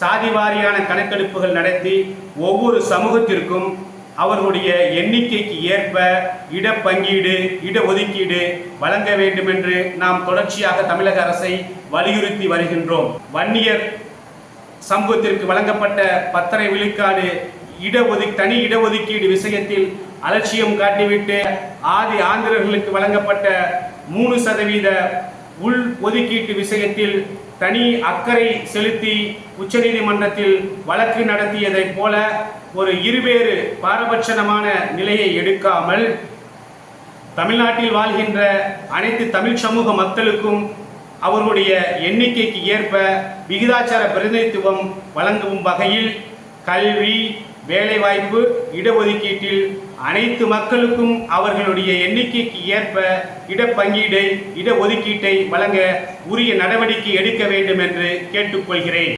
சாதி வாரியான கணக்கெடுப்புகள் நடத்தி ஒவ்வொரு சமூகத்திற்கும் அவர்களுடைய எண்ணிக்கைக்கு ஏற்ப இடப்பங்கீடு இடஒதுக்கீடு வழங்க வேண்டும் என்று நாம் தொடர்ச்சியாக தமிழக அரசை வலியுறுத்தி வருகின்றோம். வன்னியர் சமூகத்திற்கு வழங்கப்பட்ட பத்தரை விழுக்காடு இடஒது தனி இடஒதுக்கீடு விஷயத்தில் அலட்சியம் காட்டிவிட்டு ஆதி ஆந்திரர்களுக்கு வழங்கப்பட்ட மூணு சதவீத உள் ஒதுக்கீட்டு விஷயத்தில் தனி அக்கறை செலுத்தி உச்சநீதிமன்றத்தில் வழக்கு நடத்தியதைப் போல ஒரு இருவேறு பாரபட்சணமான நிலையை எடுக்காமல் தமிழ்நாட்டில் வாழ்கின்ற அனைத்து தமிழ் சமூக மக்களுக்கும் அவர்களுடைய எண்ணிக்கைக்கு ஏற்ப விகிதாச்சார பிரதிநிதித்துவம் வழங்கும் வகையில் கல்வி வேலைவாய்ப்பு இடஒதுக்கீட்டில் அனைத்து மக்களுக்கும் அவர்களுடைய எண்ணிக்கைக்கு ஏற்ப இடப்பங்கீடை இடஒதுக்கீட்டை வழங்க உரிய நடவடிக்கை எடுக்க வேண்டும் என்று கேட்டுக்கொள்கிறேன்.